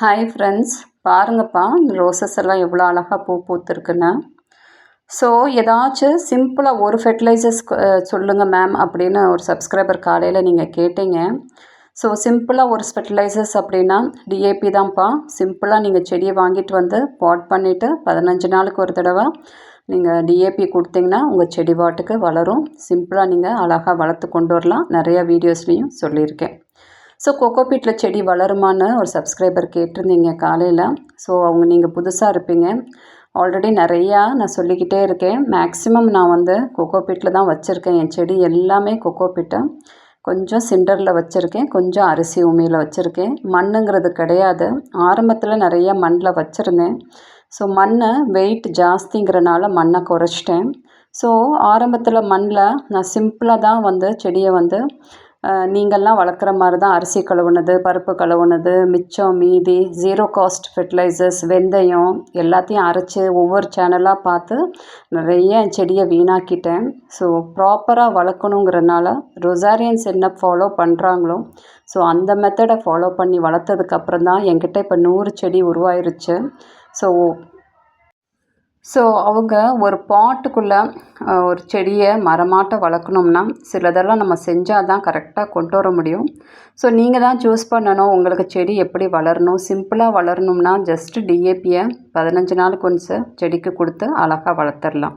Hi friends பாருங்கப்பா இந்த roses எல்லாம் எவ்வளோ அழகாக பூ பூத்துருக்குன்னு. ஸோ ஏதாச்சும் சிம்பிளாக ஒரு ஃபெர்டிலைசர்ஸ் சொல்லுங்கள் மேம் அப்படின்னு ஒரு சப்ஸ்கிரைபர் காலையில் நீங்கள் கேட்டீங்க. ஸோ சிம்பிளாக ஒரு ஃபெர்டிலைசர்ஸ் அப்படின்னா டிஏபி தான்ப்பா. சிம்பிளாக நீங்கள் செடியை வாங்கிட்டு வந்து பாட் பண்ணிவிட்டு பதினஞ்சு நாளுக்கு ஒரு தடவை நீங்கள் டிஏபி கொடுத்தீங்கன்னா உங்கள் செடி பாட்டுக்கு வளரும். சிம்பிளாக நீங்கள் அழகாக வளர்த்து கொண்டு வரலாம். நிறைய வீடியோஸ்லேயும் சொல்லியிருக்கேன். ஸோ கொக்கோபீட்டில் செடி வளருமான்னு ஒரு சப்ஸ்கிரைபர் கேட்டிருந்தீங்க காலையில். ஸோ அவங்க நீங்கள் புதுசாக இருப்பீங்க. ஆல்ரெடி நிறையா நான் சொல்லிக்கிட்டே இருக்கேன். மேக்ஸிமம் நான் வந்து கொக்கோபீட்டில் தான் வச்சுருக்கேன். என் செடி எல்லாமே கொக்கோபீட்டை கொஞ்சம் சிண்டரில் வச்சுருக்கேன். கொஞ்சம் அரிசி உமியில் வச்சுருக்கேன். மண்ணுங்கிறது கிடையாது. ஆரம்பத்தில் நிறைய மண்ணில் வச்சுருந்தேன். ஸோ மண்ணை வெயிட் ஜாஸ்திங்கிறனால மண்ணை குறைச்சிட்டேன். ஸோ ஆரம்பத்தில் மண்ணில் நான் சிம்பிளாக தான் வந்து செடியை வந்து நீங்கள்லாம் வளர்க்குற மாதிரி தான் அரிசி கழுவுனது பருப்பு கழுவுனது மிச்சம் மீதி ஜீரோ காஸ்ட் ஃபெர்டிலைசர்ஸ் வெந்தயம் எல்லாத்தையும் அரைச்சி ஒவ்வொரு சேனலாக பார்த்து நிறைய செடியை வீணாக்கிட்டேன். ஸோ ப்ராப்பராக வளர்க்கணுங்கிறனால ரொசாரியன்ஸ் என்ன ஃபாலோ பண்ணுறாங்களோ ஸோ அந்த மெத்தடை ஃபாலோ பண்ணி வளர்த்ததுக்கப்புறம் தான் என்கிட்ட இப்போ நூறு செடி உருவாயிருச்சு. ஸோ ஸோ அவங்க ஒரு பாட்டுக்குள்ளே ஒரு செடியை மரமாட்ட வளர்க்கணும்னா சிலதெல்லாம் நம்ம செஞ்சால் தான் கரெக்டாக கொண்டு வர முடியும். ஸோ நீங்கள் தான் சூஸ் பண்ணணும் உங்களுக்கு செடி எப்படி வளரணும். சிம்பிளாக வளரணும்னா ஜஸ்ட்டு டிஏபியை பதினஞ்சு நாளுக்கு ஒன்று செடிக்கு கொடுத்து அழகாக வளர்த்துடலாம்.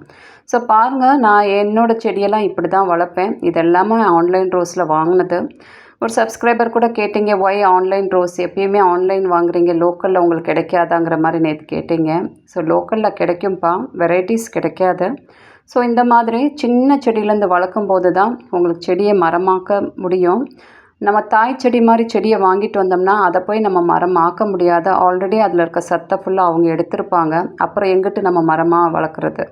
ஸோ பாருங்கள் நான் என்னோடய செடியெல்லாம் இப்படி தான் வளர்ப்பேன். இது எல்லாமே ஆன்லைன் ரோஸில் வாங்கினது. ஒரு சப்ஸ்கிரைபர் கூட கேட்டிங்க ஒய் ஆன்லைன் ரோஸ் எப்பயுமே ஆன்லைன் வாங்குறீங்க. லோக்கலில் உங்களுக்கு கிடைக்காதாங்கிற மாதிரி நேற்று கேட்டிங்க. ஸோ லோக்கலில் கிடைக்கும்ப்பா வெரைட்டிஸ் கிடைக்காது. ஸோ இந்த மாதிரி சின்ன செடியிலேருந்து வளர்க்கும் போது தான் உங்களுக்கு செடியை மரமாக்க முடியும். நம்ம தாய் செடி மாதிரி செடியை வாங்கிட்டு வந்தோம்னா அதை போய் நம்ம மரம் ஆக்க முடியாது. ஆல்ரெடி அதில் இருக்க சத்தை ஃபுல்லாக அவங்க எடுத்திருப்பாங்க. அப்புறம் எங்கிட்டு நம்ம மரமாக வளர்க்குறது?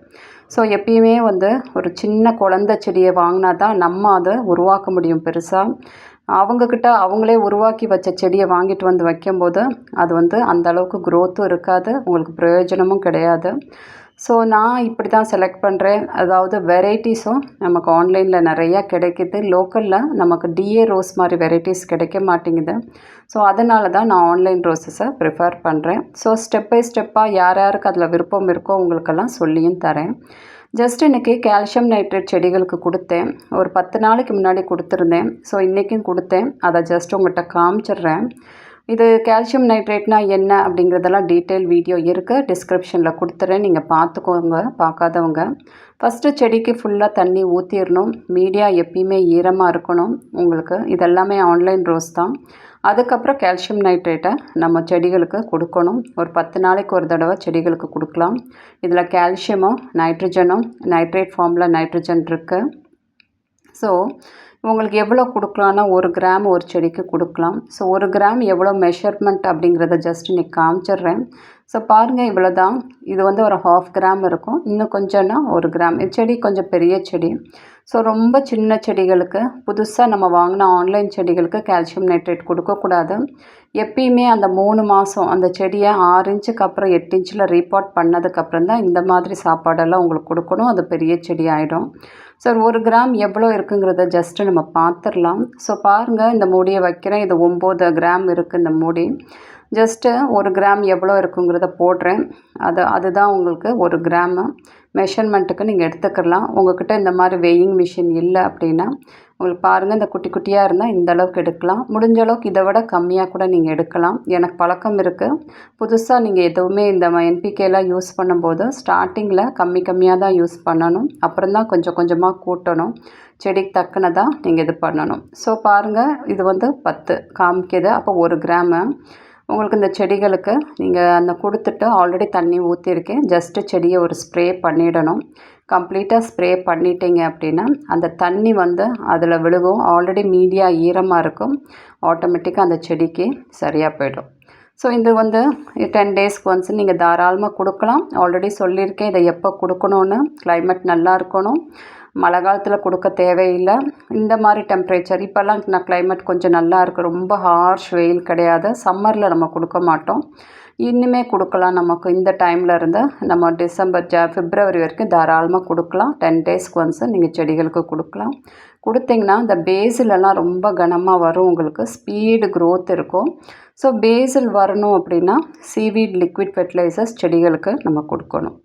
ஸோ எப்பயுமே வந்து ஒரு சின்ன குழந்த செடியை வாங்கினா தான் நம்ம அதை உருவாக்க முடியும் பெருசாக அவங்கக்கிட்ட அவங்களே உருவாக்கி வச்ச செடியை வாங்கிட்டு வந்து வைக்கும்போது அது வந்து அந்த அளவுக்கு க்ரோத்தும் இருக்காது உங்களுக்கு பிரயோஜனமும் கிடையாது. ஸோ நான் இப்படி தான் செலக்ட் பண்ணுறேன் அதாவது வெரைட்டிஸும் நமக்கு ஆன்லைனில் நிறையா கிடைக்கிது. லோக்கலில் நமக்கு டிஏ ரோஸ் மாதிரி வெரைட்டிஸ் கிடைக்க மாட்டேங்குது. ஸோ அதனால தான் நான் ஆன்லைன் ரோஸஸை ப்ரிஃபர் பண்ணுறேன் ஸோ ஸ்டெப் பை ஸ்டெப்பாக யார் யாருக்கு அதில் விருப்பம் இருக்கோ உங்களுக்கெல்லாம் சொல்லியும் தரேன். ஜஸ்ட் இன்றைக்கி கால்சியம் நைட்ரேட் செடிகளுக்கு கொடுத்தேன். ஒரு பத்து நாளைக்கு முன்னாடி கொடுத்துருந்தேன். ஸோ இன்றைக்கும் கொடுத்தேன். அதை ஜஸ்ட் உங்கள்கிட்ட காமிச்சிட்றேன். இது கால்சியம் நைட்ரேட்னா என்ன அப்படிங்கிறதெல்லாம் டீட்டெயில் வீடியோ இருக்குது டிஸ்கிரிப்ஷனில் கொடுத்துறேன். நீங்கள் பார்த்துக்கோங்க பார்க்காதவங்க. ஃபஸ்ட்டு செடிக்கு ஃபுல்லாக தண்ணி ஊற்றிடணும் மீடியா எப்பயுமே ஈரமாக இருக்கணும். உங்களுக்கு இதெல்லாமே ஆன்லைன் ரோஸ் தான். அதுக்கப்புறம் கால்சியம் நைட்ரேட்டை நம்ம செடிகளுக்கு கொடுக்கணும். ஒரு பத்து நாளைக்கு ஒரு தடவை செடிகளுக்கு கொடுக்கலாம். இதில் கால்சியமும் நைட்ரஜனும் நைட்ரேட் ஃபார்மில் நைட்ரஜன் இருக்குது ஸோ உங்களுக்கு எவ்வளோ கொடுக்கலான்னா ஒரு கிராம் ஒரு செடிக்கு கொடுக்கலாம். ஸோ ஒரு கிராம் எவ்வளோ மெஷர்மெண்ட் அப்படிங்கிறத ஜஸ்ட் இன்றைக்கி காமிச்சிட்றேன். ஸோ பாருங்கள் இவ்வளோ தான் இது வந்து ஒரு ஹாஃப் கிராம் இருக்கும். இன்னும் கொஞ்சம்னா ஒரு கிராம் செடி கொஞ்சம் பெரிய செடி. ஸோ ரொம்ப சின்ன செடிகளுக்கு புதுசாக நம்ம வாங்கின ஆன்லைன் செடிகளுக்கு கால்சியம் நைட்ரேட் கொடுக்கக்கூடாது எப்பயுமே அந்த மூணு மாதம் அந்த செடியை ஆறு இன்ச்சுக்கு அப்புறம் எட்டு இன்ச்சில் ரீபாட் பண்ணதுக்கப்புறம் தான் இந்த மாதிரி சாப்பாடெல்லாம் உங்களுக்கு கொடுக்கணும். அது பெரிய செடி ஆகிடும் ஸோ ஒரு கிராம் எவ்வளோ இருக்குங்கிறத ஜஸ்ட்டு நம்ம பார்த்துடலாம். ஸோ பாருங்கள் இந்த மூடியை வைக்கிறேன். இது ஒம்பது கிராம் இருக்குது இந்த மூடி. ஜஸ்ட்டு ஒரு கிராம் எவ்வளோ இருக்குங்கிறத போடுறேன். அது அதுதான் உங்களுக்கு ஒரு கிராமு மெஷர்மெண்ட்டுக்கு நீங்கள் எடுத்துக்கலாம். உங்கள்கிட்ட இந்த மாதிரி வெயிங் மிஷின் இல்லை அப்படின்னா உங்களுக்கு பாருங்கள் இந்த குட்டி குட்டியாக இருந்தால் இந்த அளவுக்கு எடுக்கலாம். முடிஞ்ச அளவுக்கு இதை விட கம்மியாக கூட நீங்கள் எடுக்கலாம். எனக்கு பழக்கம் இருக்குது புதுசாக நீங்கள் எதுவுமே இந்த என்பிகேலாம் யூஸ் பண்ணும்போது ஸ்டார்டிங்கில் கம்மி கம்மியாக தான் யூஸ் பண்ணணும். அப்புறம் தான் கொஞ்சம் கொஞ்சமாக கூட்டணும். செடிக்கு தக்கனதாக நீங்கள் இது பண்ணணும். ஸோ பாருங்கள் இது வந்து பத்து. காமிக்கிது. அப்போ ஒரு கிராமு உங்களுக்கு இந்த செடிகளுக்கு நீங்கள் அந்த கொடுத்துட்டு ஆல்ரெடி தண்ணி ஊற்றிருக்கேன் ஜஸ்ட்டு செடியை ஒரு ஸ்ப்ரே பண்ணிடணும். கம்ப்ளீட்டாக ஸ்ப்ரே பண்ணிட்டீங்க அப்படின்னா அந்த தண்ணி வந்து அதில் விழுகும். ஆல்ரெடி மீடியா ஈரமாக இருக்கும். ஆட்டோமேட்டிக்காக அந்த செடிக்கு சரியாக போயிடும். ஸோ இது வந்து டென் டேஸ்க்கு ஒன்ஸ் நீங்கள் தாராளமாக கொடுக்கலாம். ஆல்ரெடி சொல்லியிருக்கேன். இதை எப்போ கொடுக்கணுன்னு கிளைமேட் நல்லா இருக்கணும். மழை காலத்தில் கொடுக்க தேவையில்லை. இந்த மாதிரி டெம்ப்ரேச்சர் இப்போல்லாம் நான் கிளைமேட் கொஞ்சம் நல்லா இருக்குது ரொம்ப ஹார்ஷ் வெயில் கிடையாது. சம்மரில் நம்ம கொடுக்க மாட்டோம். இன்னுமே கொடுக்கலாம் நமக்கு. இந்த டைமில் இருந்து நம்ம டிசம்பர் ஜ பிப்ரவரி வரைக்கும் தாராளமாக கொடுக்கலாம். டென் டேஸ்க்கு ஒன்ஸு நீங்கள் செடிகளுக்கு கொடுக்கலாம். கொடுத்தீங்கன்னா இந்த பேசிலெல்லாம் ரொம்ப கனமாக வரும் உங்களுக்கு. ஸ்பீடு க்ரோத் இருக்கும். ஸோ பேசில் வரணும் அப்படின்னா சீவீட் லிக்விட் ஃபெர்டிலைசர்ஸ் செடிகளுக்கு நம்ம கொடுக்கணும்.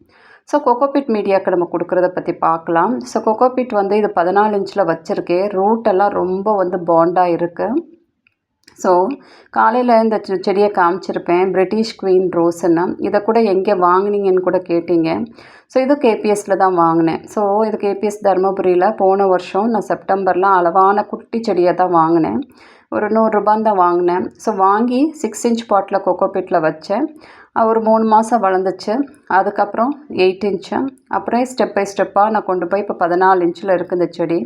ஸோ கொக்கோபிட் மீடியாவுக்கு நம்ம கொடுக்குறத பற்றி பார்க்கலாம். ஸோ கொக்கோபிட் வந்து இது பதினாலு இன்ச்சில் வச்சுருக்கேன் ரூட்டெல்லாம் ரொம்ப வந்து பாண்டாக இருக்குது ஸோ காலையில் இந்த செடியை காமிச்சிருப்பேன். பிரிட்டிஷ் குவீன் ரோஸுன்னு இதை கூட எங்கே வாங்கினீங்கன்னு கூட கேட்டீங்க. ஸோ இது கேபிஎஸ்சில் தான் வாங்கினேன். ஸோ இது கேபிஎஸ் தருமபுரியில் போன வருஷம் நான் செப்டம்பரில் அளவான குட்டி செடியை தான் வாங்கினேன். ஒரு நூறுரூபான் தான் வாங்கினேன். ஸோ வாங்கி சிக்ஸ் இன்ச் பாட்டில் கொக்கோபிட்டில் வச்சேன். ஒரு மூணு மாதம் வளர்ந்துச்சு. அதுக்கப்புறம் எயிட் இன்ச்சு அப்புறம் ஸ்டெப் பை ஸ்டெப்பாக நான் கொண்டு போய் இப்போ பதினாலு இன்ச்சில் இருக்குது இந்த செடி.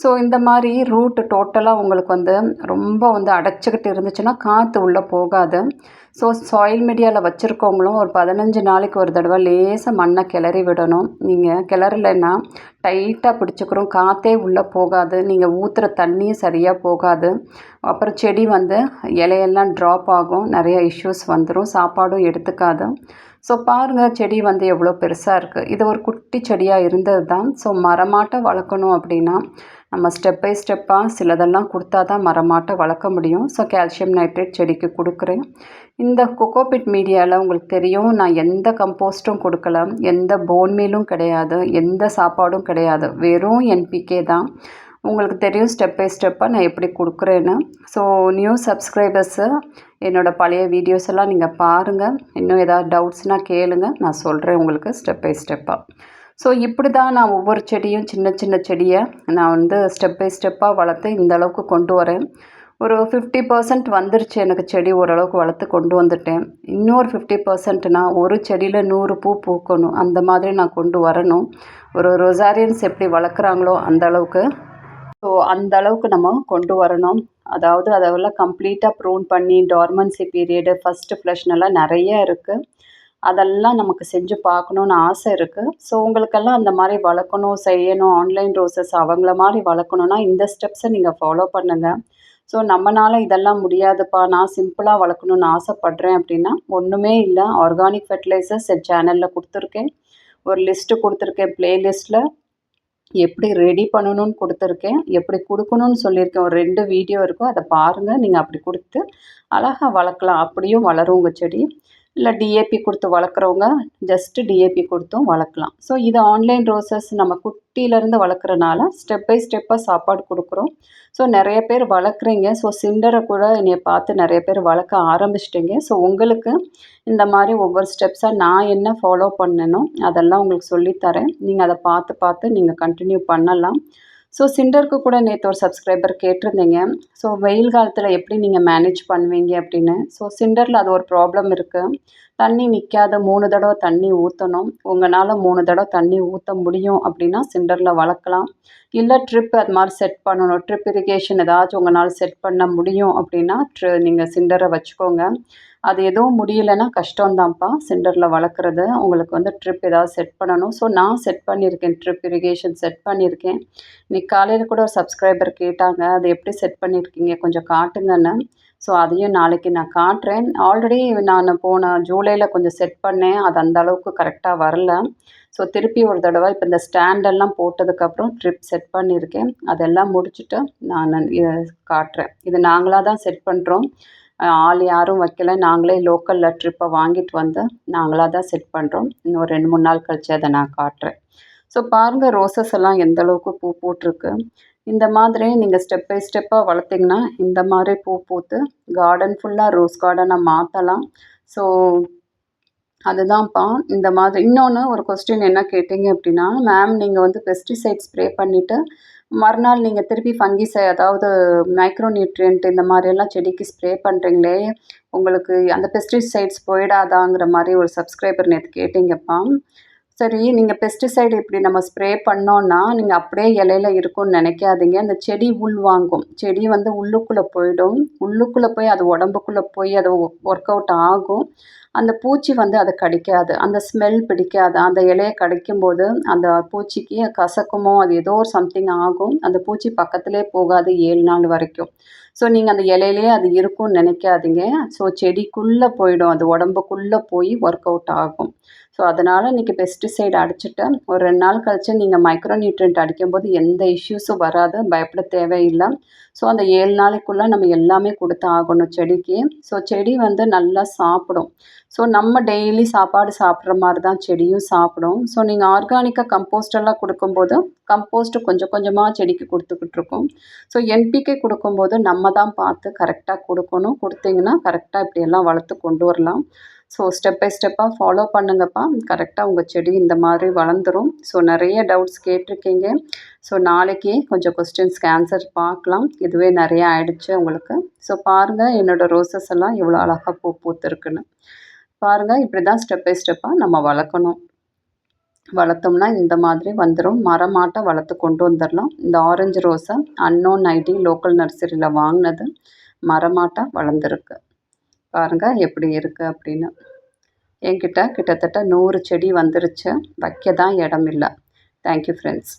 ஸோ இந்த மாதிரி ரூட்டு டோட்டலாக உங்களுக்கு வந்து ரொம்ப வந்து அடைச்சிக்கிட்டு இருந்துச்சுன்னா காற்று உள்ளே போகாது. ஸோ சாயில் மீடியாவில் வச்சுருக்கவங்களும் ஒரு பதினஞ்சு நாளைக்கு ஒரு தடவை லேசாக மண்ணை கிளறி விடணும். நீங்கள் கிளறலைன்னா டைட்டாக பிடிச்சிக்கிறோம். காற்றே உள்ளே போகாது. நீங்கள் ஊற்றுற தண்ணியும் சரியாக போகாது. அப்புறம் செடி வந்து இலையெல்லாம் ட்ராப் ஆகும். நிறைய இஷ்யூஸ் வந்துடும் சாப்பாடும் எடுத்துக்காது. ஸோ பாருங்கள் செடி வந்து எவ்வளோ பெருசாக இருக்குது இது ஒரு குட்டி செடியாக இருந்தது தான் ஸோ மரமாட்ட வளர்க்கணும் அப்படின்னா நம்ம ஸ்டெப் பை ஸ்டெப்பாக சிலதெல்லாம் கொடுத்தா தான் மரமாட்ட வளர்க்க முடியும். ஸோ கால்சியம் நைட்ரேட் செடிக்கு கொடுக்குறேன். இந்த கொக்கோபிட் மீடியாவில் உங்களுக்கு தெரியும் நான் எந்த கம்போஸ்ட்டும் கொடுக்கல எந்த போன்மீலும் கிடையாது எந்த சாப்பாடும் கிடையாது. வெறும் என்பிகே தான். உங்களுக்கு தெரியும் ஸ்டெப் பை ஸ்டெப்பாக நான் எப்படி கொடுக்குறேன்னு. ஸோ நியூ சப்ஸ்கிரைபர்ஸு என்னோடய பழைய வீடியோஸ் எல்லாம் நீங்கள் பாருங்கள் இன்னும் ஏதாவது டவுட்ஸ்னால் கேளுங்கள் நான் சொல்கிறேன் உங்களுக்கு ஸ்டெப் பை ஸ்டெப்பாக ஸோ இப்படி தான் நான் ஒவ்வொரு செடியும் சின்ன சின்ன செடியை நான் வந்து ஸ்டெப் பை ஸ்டெப்பாக வளர்த்து இந்த அளவுக்கு கொண்டு வரேன். ஒரு ஃபிஃப்டி பர்சன்ட் வந்துருச்சு எனக்கு செடி ஓரளவுக்கு வளர்த்து கொண்டு வந்துட்டேன். இன்னொரு ஃபிஃப்டி பர்சன்ட்னா ஒரு செடியில் நூறு பூ பூக்கணும். அந்த மாதிரி நான் கொண்டு வரணும். ஒரு ரொசாரியன்ஸ் எப்படி வளர்க்குறாங்களோ அந்த அளவுக்கு ஸோ அந்த அளவுக்கு நம்ம கொண்டு வரணும். அதாவது அதெல்லாம் கம்ப்ளீட்டாக ப்ரூன் பண்ணி டார்மன்சி பீரியடு ஃபஸ்ட்டு ஃப்ளஷ்னெல்லாம் நிறைய இருக்குது அதெல்லாம் நமக்கு செஞ்சு பார்க்கணுன்னு ஆசை இருக்குது ஸோ உங்களுக்கெல்லாம் அந்த மாதிரி வளர்க்கணும் செய்யணும் ஆன்லைன் ரோசஸ் அவங்கள மாதிரி வளர்க்கணுன்னா இந்த ஸ்டெப்ஸை நீங்கள் ஃபாலோ பண்ணுங்கள் ஸோ நம்மளால் இதெல்லாம் முடியாதுப்பா. நான் சிம்பிளாக வளர்க்கணுன்னு ஆசைப்பட்றேன் அப்படின்னா ஒன்றுமே இல்லை. ஆர்கானிக் ஃபெர்டிலைசர்ஸ் என் சேனலில் கொடுத்துருக்கேன். ஒரு லிஸ்ட்டு கொடுத்துருக்கேன் ப்ளேலிஸ்ட்டில் எப்படி ரெடி பண்ணணும்னு கொடுத்துருக்கேன். எப்படி கொடுக்கணும்னு சொல்லியிருக்கேன். ஒரு ரெண்டு வீடியோ இருக்கும். அதை பாருங்கள் நீங்கள் அப்படி கொடுத்து அழகாக வளர்க்கலாம். அப்படியும் வளரும் உங்கள் செடி. இல்லை டிஏபி கொடுத்து வளர்க்குறவங்க ஜஸ்ட்டு டிஏபி கொடுத்தும் வளர்க்கலாம். ஸோ இது ஆன்லைன் ரோசஸ் நம்ம குட்டியிலேருந்து வளர்க்குறனால ஸ்டெப் பை ஸ்டெப்பாக சாப்பாடு கொடுக்குறோம். ஸோ நிறைய பேர் வளர்க்குறீங்க. ஸோ சிண்டரை கூட என்னை பார்த்து நிறைய பேர் வளர்க்க ஆரம்பிச்சிட்டிங்க. ஸோ உங்களுக்கு இந்த மாதிரி ஒவ்வொரு ஸ்டெப்ஸாக நான் என்ன ஃபாலோ பண்ணணும் அதெல்லாம் உங்களுக்கு சொல்லித்தரேன். நீங்கள் அதை பார்த்து பார்த்து நீங்கள் கண்டினியூ பண்ணலாம். ஸோ சிண்டருக்கு கூட நேற்று ஒரு சப்ஸ்கிரைபர் கேட்டிருந்தீங்க. ஸோ வெயில் காலத்தில் எப்படி நீங்கள் மேனேஜ் பண்ணுவீங்க அப்படின்னு? ஸோ சிண்டரில் அது ஒரு ப்ராப்ளம் இருக்குது தண்ணி நிற்காத மூணு தடவை தண்ணி ஊற்றணும் உங்களால் மூணு தடவை தண்ணி ஊற்ற முடியும் அப்படின்னா சிண்டரில் வளர்க்கலாம். இல்லை ட்ரிப் அது மாதிரி செட் பண்ணணும். ட்ரிப் இரிகேஷன் ஏதாச்சும் உங்களால் செட் பண்ண முடியும் அப்படின்னா ட்ரி நீங்கள் சிண்டரை வச்சுக்கோங்க. அது எதுவும் முடியலைன்னா கஷ்டம்தான்ப்பா சிண்டரில் வளர்க்குறது. உங்களுக்கு வந்து ட்ரிப் ஏதாவது செட் பண்ணணும். ஸோ நான் செட் பண்ணியிருக்கேன். ட்ரிப் இரிகேஷன் செட் பண்ணியிருக்கேன். இன்னைக்கு காலையில் கூட ஒரு சப்ஸ்கிரைபர் கேட்டாங்க. அது எப்படி செட் பண்ணியிருக்கீங்க? கொஞ்சம் காட்டுங்கன்னு. ஸோ அதையும் நாளைக்கு நான் காட்டுறேன். ஆல்ரெடி நான் போன ஜூலையில் கொஞ்சம் செட் பண்ணேன். அது அந்த அளவுக்கு கரெக்டாக வரல. ஸோ திருப்பி ஒரு தடவை இப்போ இந்த ஸ்டாண்டெல்லாம் போட்டதுக்கப்புறம் ட்ரிப் செட் பண்ணியிருக்கேன். அதெல்லாம் முடிச்சுட்டு நான் காட்டுறேன். இது நாங்களாக தான் செட் பண்ணுறோம் ஆள் யாரும் வைக்கல. நாங்களே லோக்கலில் ட்ரிப்பை வாங்கிட்டு வந்து நாங்களாக தான் செட் பண்ணுறோம் இன்னும் ரெண்டு மூணு நாள் கழித்து அதை நான் காட்டுறேன். ஸோ பாருங்கள் ரோசஸ் எல்லாம் எந்த அளவுக்கு பூ போட்டிருக்கு. இந்த மாதிரி நீங்கள் ஸ்டெப் பை ஸ்டெப்பாக வளர்த்திங்கன்னா இந்த மாதிரி பூ பூத்து கார்டன் ஃபுல்லாக ரோஸ் கார்டனாக மாற்றலாம் ஸோ அதுதான்ப்பா இந்த மாதிரி. இன்னொன்று ஒரு கொஸ்டின் என்ன கேட்டிங்க அப்படின்னா மேம் நீங்கள் வந்து பெஸ்டிசைட் ஸ்ப்ரே பண்ணிவிட்டு மறுநாள் நீங்கள் திருப்பி ஃபங்கிசை அதாவது மைக்ரோ நியூட்ரியன்ட் இந்த மாதிரியெல்லாம் செடிக்கு ஸ்ப்ரே பண்ணுறீங்களே உங்களுக்கு அந்த பெஸ்டிசைட்ஸ் போயிடாதாங்கிற மாதிரி ஒரு சப்ஸ்கிரைபர் நேற்று கேட்டிங்கப்பா. சரி நீங்கள் பெஸ்டிசைடு இப்படி நம்ம ஸ்ப்ரே பண்ணோன்னா நீங்கள் அப்படியே இலையில இருக்கும்னு நினைக்காதீங்க. அந்த செடி உள் வாங்கும். செடி வந்து உள்ளுக்குள்ளே போயிடும். உள்ளுக்குள்ளே போய் அது உடம்புக்குள்ளே போய் அது ஒர்க் அவுட் ஆகும். அந்த பூச்சி வந்து அதை கடிக்காது. அந்த ஸ்மெல் பிடிக்காது. அந்த இலையை கடிக்கும்போது அந்த பூச்சிக்கு கசக்குமோ அது ஏதோ ஒரு சம்திங் ஆகும். அந்த பூச்சி பக்கத்துலேயே போகாது ஏழு நாள் வரைக்கும். ஸோ நீங்கள் அந்த இலையிலே அது இருக்கும்னு நினைக்காதீங்க. ஸோ செடிக்குள்ளே போயிடும். அது உடம்புக்குள்ளே போய் ஒர்க் அவுட் ஆகும். ஸோ அதனால் இன்றைக்கி பெஸ்டிசைடு அடிச்சுட்டு ஒரு ரெண்டு நாள் கழித்து நீங்கள் மைக்ரோ நியூட்ரியன்ட் அடிக்கும்போது எந்த இஷ்யூஸும் வராது பயப்பட தேவையில்லை. ஸோ அந்த ஏழு நாளைக்குள்ளே நம்ம எல்லாமே கொடுத்து ஆகணும் செடிக்கு. ஸோ செடி வந்து நல்லா சாப்பிடும். ஸோ நம்ம டெய்லி சாப்பாடு சாப்பிட்ற மாதிரி தான் செடியும் சாப்பிடும். ஸோ நீங்கள் ஆர்கானிக்காக கம்போஸ்டெல்லாம் கொடுக்கும்போது கம்போஸ்ட்டு கொஞ்சம் கொஞ்சமாக செடிக்கு கொடுத்துக்கிட்டு இருக்கோம். ஸோ என்பிகே கொடுக்கும்போது நம்ம தான் பார்த்து கரெக்டாக கொடுக்கணும். கொடுத்தீங்கன்னா கரெக்டாக இப்படியெல்லாம் வளர்த்து கொண்டு வரலாம். ஸோ ஸ்டெப் பை ஸ்டெப்பாக ஃபாலோ பண்ணுங்கப்பா. கரெக்டாக உங்கள் செடி இந்த மாதிரி வளர்ந்துரும். ஸோ நிறைய டவுட்ஸ் கேட்டிருக்கீங்க. ஸோ நாளைக்கு கொஞ்சம் கொஸ்டின்ஸ்க்கு ஆன்சர் பார்க்கலாம். இதுவே நிறைய ஆயிடுச்சு உங்களுக்கு. ஸோ பாருங்கள் என்னோடய ரோசஸ் எல்லாம் எவ்வளோ அழகாக பூ பூத்துருக்குன்னு. பாருங்கள் இப்படி தான் ஸ்டெப் பை ஸ்டெப்பாக நம்ம வளர்க்கணும். வளர்த்தோம்னா இந்த மாதிரி வந்துடும் மரமாட்டை வளர்த்து கொண்டு வந்துடலாம் இந்த ஆரஞ்சு ரோஸை அன்னோன் ஐடி லோக்கல் நர்சரியில் வாங்கினது. மரமாட்டாக வளர்ந்துருக்கு. பாருங்கள் எப்படி இருக்குது அப்படின்னு. என்கிட்ட கிட்டத்தட்ட நூறு செடி வந்துருச்சு. வைக்க தான் இடம் இல்லை. Thank you friends